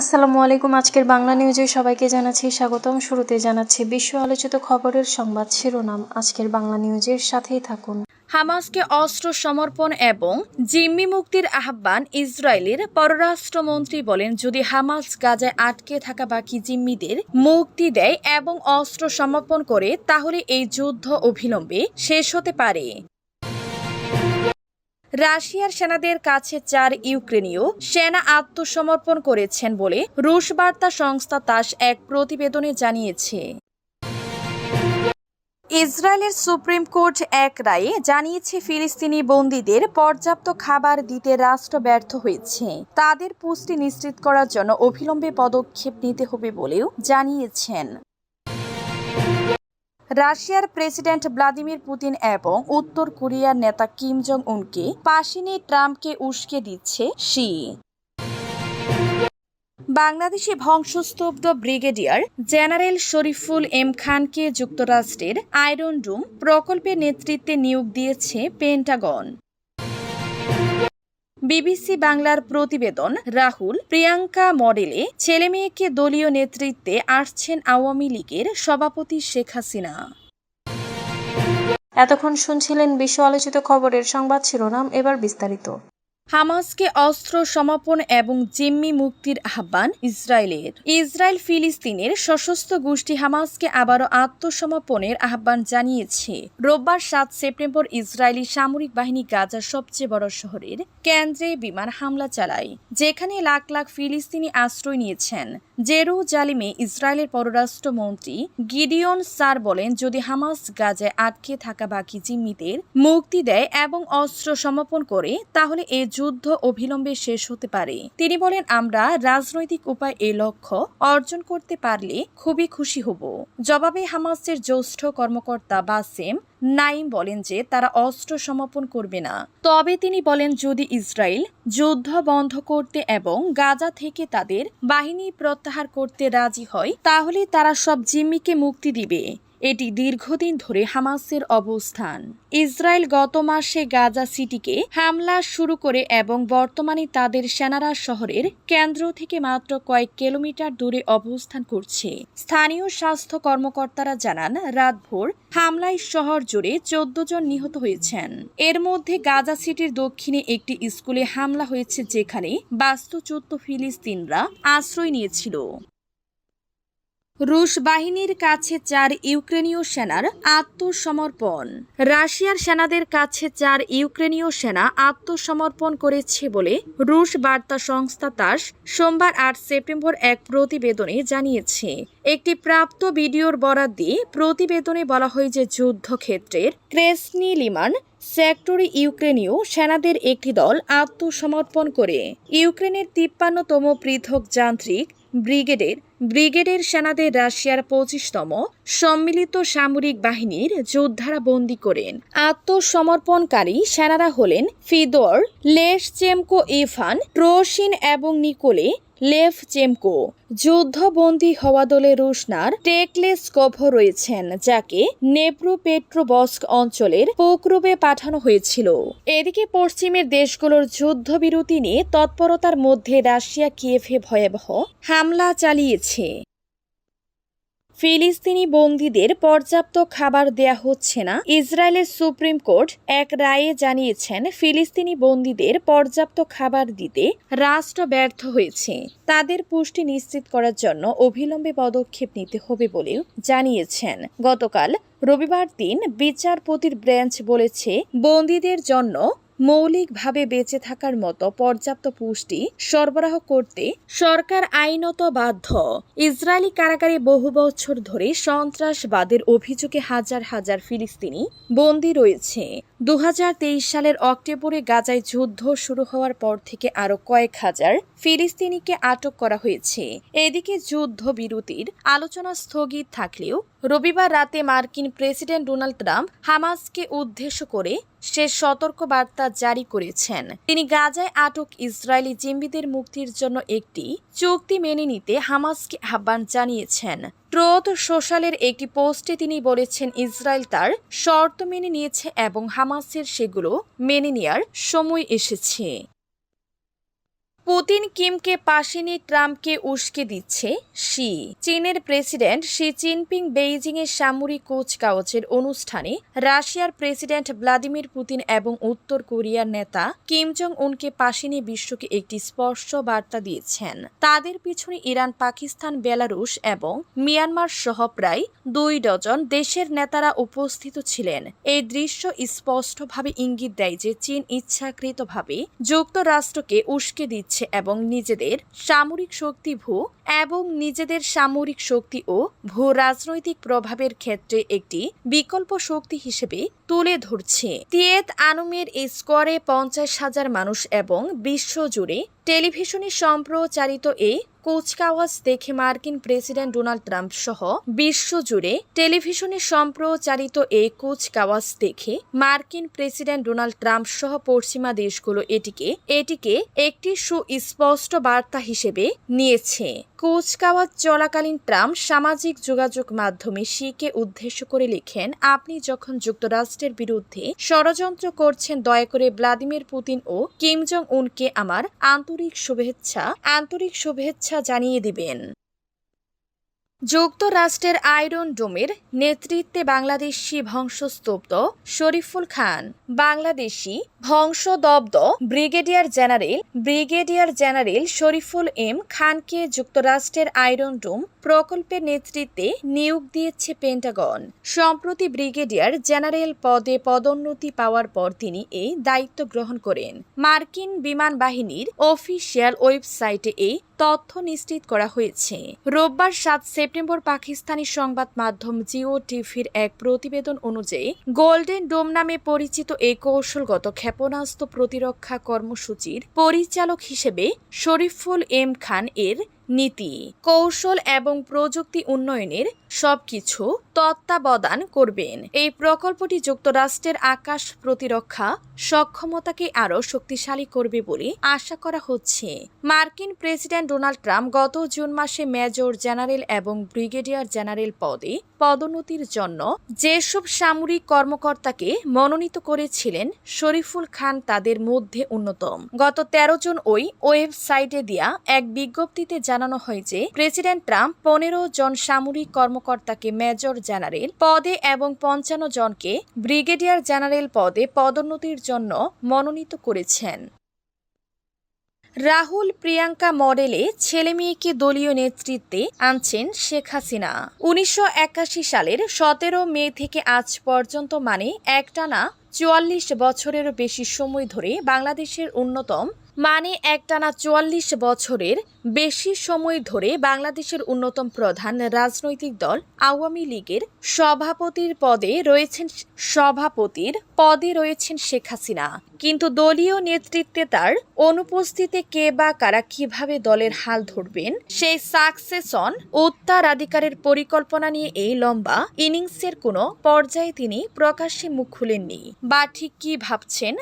আসসালামু আলাইকুম, আজকের বাংলা নিউজে সবাইকে জানাচ্ছি স্বাগতম। শুরুতে জানাচ্ছি বিশ্ব আলোচিত খবরের সংবাদ শিরোনাম। আজকের বাংলা নিউজের সাথেই থাকুন। হামাসকে অস্ত্র সমর্পণ এবং জিম্মি মুক্তির আহ্বান ইসরায়েলের পররাষ্ট্রমন্ত্রী বলেন, যদি হামাস গাজায় আটকে থাকা বাকি জিম্মিদের মুক্তি দেয় এবং অস্ত্র সমর্পণ করে, তাহলে এই যুদ্ধ অবিলম্বে শেষ হতে পারে। রাশিয়ার সেনাদের কাছে চার ইউক্রেনীয় সেনা আত্মসমর্পণ করেছেন বলে রুশ বার্তা সংস্থা তাস এক প্রতিবেদনে জানিয়েছে। ইসরায়েলের সুপ্রিম কোর্ট এক রায়ে জানিয়েছে, ফিলিস্তিনি বন্দীদের পর্যাপ্ত খাবার দিতে রাষ্ট্র ব্যর্থ হয়েছে। তাদের পুষ্টি নিশ্চিত করার জন্য অবিলম্বে পদক্ষেপ নিতে হবে বলেও জানিয়েছেন। রাশিয়ার প্রেসিডেন্ট ভ্লাদিমির পুতিন এবং উত্তর কোরিয়ার নেতা কিম জং উনকে পাশিনি ট্রাম্পকে উস্কে দিচ্ছে শি। বাংলাদেশে ধ্বংসস্তব্ধ ব্রিগেডিয়ার জেনারেল শরীফুল এম খানকে যুক্তরাষ্ট্রের আয়রন রুম প্রকল্পের নেতৃত্বে নিয়োগ দিয়েছে পেন্টাগন। বিবিসি বাংলার প্রতিবেদন রাহুল, প্রিয়াঙ্কা মডেলে ছেলে মেয়েকে দলীয় নেতৃত্বে আসছেন আওয়ামী লীগের সভাপতি শেখ হাসিনা। এতক্ষণ শুনছিলেন বিশ্ব আলোচিত খবরের সংবাদ শিরোনাম, এবার বিস্তারিত। হামাসকে অস্ত্র সমাপন এবং জিম্মি মুক্তির আহ্বান ইসরায়েলের। ইসরায়েল ফিলিস্তিনের সশস্ত্র গোষ্ঠী হামাসকে আবারও আত্মসমর্পণের আহ্বান জানিয়েছে। রোববার সাত সেপ্টেম্বর ইসরায়েলি সামরিক বাহিনী গাজার সবচেয়ে বড় শহরের কেন্দ্রে বিমান হামলা চালায়, যেখানে লাখ লাখ ফিলিস্তিনি আশ্রয় নিয়েছেন। জেরু জালিমে ইসরায়েলের পররাষ্ট্রমন্ত্রী গিডিয়ন সার বলেন, যদি হামাস গাজায় আটকে থাকা বাকি জিম্মিদের মুক্তি দেয় এবং অস্ত্র সমাপন করে, তাহলে এ যুদ্ধ অবিলম্বে শেষ হতে পারে। তিনি বলেন, আমরা রাজনৈতিক উপায় এ লক্ষ্য অর্জন করতে পারলে খুবই খুশি হব। জবাবে হামাসের জ্যেষ্ঠ কর্মকর্তা বাসেম নাইম বলেন যে তারা অস্ত্র সমাপন করবে না। তবে তিনি বলেন, যদি ইসরায়েল যুদ্ধ বন্ধ করতে এবং গাজা থেকে তাদের বাহিনী প্রত্যাহার করতে রাজি হয়, তাহলে তারা সব জিম্মিকে মুক্তি দিবে। এটি দীর্ঘদিন ধরে হামাসের অবস্থান। ইসরায়েল গত মাসে গাজা সিটিকে হামলা শুরু করে এবং বর্তমানে তাদের সেনারা শহরের কেন্দ্র থেকে মাত্র কয়েক কিলোমিটার দূরে অবস্থান করছে। স্থানীয় স্বাস্থ্য কর্মকর্তারা জানান, রাতভোর হামলায় শহর জুড়ে চোদ্দ জন নিহত হয়েছেন। এর মধ্যে গাজা সিটির দক্ষিণে একটি স্কুলে হামলা হয়েছে যেখানে বাস্তুচ্যুত ফিলিস্তিনরা আশ্রয় নিয়েছিল। রুশ বাহিনীর কাছে চার ইউক্রেনীয় সেনার আত্মসমর্পণ। রাশিয়ার সেনাদের কাছে চার ইউক্রেনীয় সেনা আত্মসমর্পণ করেছে বলে রুশ বার্তা সংস্থা তাস সোমবার আট সেপ্টেম্বর এক প্রতিবেদনে জানিয়েছে। একটি প্রাপ্ত ভিডিওর বরাত দিয়ে প্রতিবেদনে বলা হয় যে যুদ্ধক্ষেত্রের ক্রেসনি লিমান সেক্টরে ইউক্রেনীয় সেনাদের একটি দল আত্মসমর্পণ করে। ইউক্রেনের তিপ্পান্নতম পৃথক যান্ত্রিক ব্রিগেডের ব্রিগেডের সেনাদের রাশিয়ার পঁচিশতম সম্মিলিত সামরিক বাহিনীর যোদ্ধারা বন্দী করেন। আত্মসমর্পণকারী সেনারা হলেন ফিদর, লেশচেমকো ইফান ট্রোসিন এবং নিকোলে লেফ চেমকো যুদ্ধবন্দী হওয়া দলে রুশনার টেকলেসকভ রয়েছেন, যাকে নেপ্রোপেট্রোবস্ক অঞ্চলের পোকরুবে পাঠানো হয়েছিল। এদিকে পশ্চিমের দেশগুলোর যুদ্ধবিরতি নিয়ে তৎপরতার মধ্যে রাশিয়া কিয়েফে ভয়াবহ হামলা চালিয়েছে। ফিলিস্তিনি বন্দীদের পর্যাপ্ত খাবার দেয়া হচ্ছে না। ইসরায়েলের সুপ্রিম কোর্ট এক রায়ে জানিয়েছেন, ফিলিস্তিনি বন্দীদের পর্যাপ্ত খাবার দিতে রাষ্ট্র ব্যর্থ হয়েছে। তাদের পুষ্টি নিশ্চিত করার জন্য অবিলম্বে পদক্ষেপ নিতে হবে বলেও জানিয়েছেন। গতকাল রবিবার দিন বিচারপতির ব্রেঞ্চ বলেছে, বন্দীদের জন্য মৌলিকভাবে বেঁচে থাকার মতো পর্যাপ্ত পুষ্টি সরবরাহ করতে সরকার আইনত বাধ্য। ইসরায়েলি কারাগারে বহু বছর ধরে সন্ত্রাসবাদের অভিযোগে হাজার হাজার ফিলিস্তিনি বন্দী রয়েছে। দু হাজার তেইশ সালের অক্টোবরে গাজায় যুদ্ধ শুরু হওয়ার পর থেকে আরও কয়েক হাজার ফিলিস্তিনিকে আটক করা হয়েছে। এদিকে যুদ্ধ বিরতির আলোচনা স্থগিত থাকলেও রবিবার রাতে মার্কিন প্রেসিডেন্ট ডোনাল্ড ট্রাম্প হামাসকে উদ্দেশ্য করে সে সতর্ক বার্তা জারি করেছেন। তিনি গাজায় আটক ইসরায়েলি জিম্বিদের মুক্তির জন্য একটি চুক্তি মেনে নিতে হামাসকে আহ্বান জানিয়েছেন। ট্রোথ সোশ্যালের একটি পোস্টে তিনি বলেছেন, ইসরায়েল তার শর্ত মেনে নিয়েছে এবং হামাসের সেগুলো মেনে নেয়ার সময় এসেছে। পুতিন কিমকে পাশে নিয়ে ট্রাম্পকে উস্কে দিচ্ছে শি। চীনের প্রেসিডেন্ট শি জিনপিং বেইজিংয়ের সামরিক কুচকাওয়াজের অনুষ্ঠানে রাশিয়ার প্রেসিডেন্ট ভ্লাদিমির পুতিন এবং উত্তর কোরিয়ার নেতা কিম জং উনকে পাশে নিয়ে বিশ্বকে একটি স্পষ্ট বার্তা দিয়েছেন। তাদের পিছনে ইরান, পাকিস্তান, বেলারুশ এবং মিয়ানমার সহ প্রায় দুই ডজন দেশের নেতারা উপস্থিত ছিলেন। এই দৃশ্য স্পষ্টভাবে ইঙ্গিত দেয় যে চীন ইচ্ছাকৃতভাবে যুক্তরাষ্ট্রকে উস্কে দিচ্ছে। এবং নিজেদের সামরিক শক্তি ভূ এবং নিজেদের সামরিক শক্তি ও ভূ রাজনৈতিক প্রভাবের ক্ষেত্রে একটি বিকল্প শক্তি হিসেবে তুলে ধরছে। তিয়েত আনুমের এই স্কোয়ারে পঞ্চাশ হাজার মানুষ এবং বিশ্বজুড়ে টেলিভিশনে সম্প্রচারিত এই কুচকাওয়াজ দেখে মার্কিন প্রেসিডেন্ট ডোনাল্ড ট্রাম্প সহ বিশ্বজুড়ে টেলিভিশনে সম্প্রচারিত এই কুচকাওয়াজ দেখে মার্কিন প্রেসিডেন্ট ডোনাল্ড ট্রাম্প সহ পশ্চিমা দেশগুলো এটিকে এটিকে একটি সুস্পষ্ট বার্তা হিসেবে নিয়েছে। কুচকাওয়াজ চলাকালীন ট্রাম্প সামাজিক যোগাযোগ মাধ্যমে শিকে উদ্দেশ্য করে লিখেন, আপনি যখন যুক্তরাষ্ট্রের বিরুদ্ধে ষড়যন্ত্র করছেন দয়া করে ভ্লাদিমির পুতিন ও কিম জং উনকে আমার আন্তরিক শুভেচ্ছা আন্তরিক শুভেচ্ছা জানিয়ে দিবেন। যুক্তরাষ্ট্রের আয়রন ডোমের নেতৃত্বে বাংলাদেশি ধ্বংসস্তব্ধ শরীফুল খান, বাংলাদেশি ধ্বংসদব্ধ brigadier general brigadier general Shariful M খানকে যুক্তরাষ্ট্রের আয়রন ডোম প্রকল্পের নেতৃত্বে নিয়োগ দিয়েছে পেন্টাগন। সম্প্রতি ব্রিগেডিয়ার জেনারেল পদে পদোন্নতি পাওয়ার পর তিনি এই দায়িত্ব গ্রহণ করেন। মার্কিন বিমান বাহিনীর অফিসিয়াল ওয়েবসাইটে এই তথ্য নিশ্চিত করা হয়েছে। রোববার সাত সেপ্টেম্বর পাকিস্তানি সংবাদ মাধ্যম জিও টিভির এক প্রতিবেদন অনুযায়ী গোল্ডেন ডোম নামে পরিচিত এই কৌশলগত ক্ষেপণাস্ত্র প্রতিরক্ষা কর্মসূচির পরিচালক হিসেবে শরীফুল এম খান এর নীতি, কৌশল এবং প্রযুক্তি উন্নয়নের সবকিছু তত্ত্বাবধান করবেন। এই প্রকল্পটি যুক্তরাষ্ট্রের আকাশ প্রতিরক্ষা সক্ষমতাকে আরও শক্তিশালী করবে বলে আশা করা হচ্ছে। মার্কিন প্রেসিডেন্ট ডোনাল্ড ট্রাম্প গত জুন মাসে মেজর জেনারেল এবং ব্রিগেডিয়ার জেনারেল পদে পদোন্নতির জন্য যেসব সামরিক কর্মকর্তাকে মনোনীত করেছিলেন, শরীফুল খান তাদের মধ্যে অন্যতম। গত তেরো জন ওই ওয়েবসাইটে দেয়া এক বিজ্ঞপ্তিতে জানানো হয় যে, প্রেসিডেন্ট ট্রাম্প পনেরো জন সামরিক কর্মকর্তাকে মেজর জেনারেল পদে এবং পঞ্চান্ন জনকে ব্রিগেডিয়ার জেনারেল পদে পদোন্নতির জন্য মনোনীত করেছেন। রাহুল প্রিয়াঙ্কা মডেলে ছেলে মেয়েকে দলীয় নেতৃত্বে আনছেন শেখ হাসিনা। উনিশশো একাশি সালের সতেরো মে থেকে আজ পর্যন্ত মানে একটানা চুয়াল্লিশ বছরেরও বেশি সময় ধরে বাংলাদেশের অন্যতম মানে একটানা চুয়াল্লিশ বছরের বেশি সময় ধরে বাংলাদেশের অন্যতম প্রধান রাজনৈতিক দল আওয়ামী লীগের সভাপতির পদে রয়েছেন সভাপতির পদে রয়েছেন শেখ হাসিনা। কিন্তু দলীয় নেতৃত্বে তার অনুপস্থিতিতে কে বা কারা কীভাবে দলের হাল ধরবেন, সেই সাকসেসন উত্তরাধিকারের পরিকল্পনা নিয়ে এই লম্বা ইনিংসের কোনো পর্যায়ে তিনি প্রকাশ্যে মুখ খুলেননি। বা ঠিক কি ভাবছেন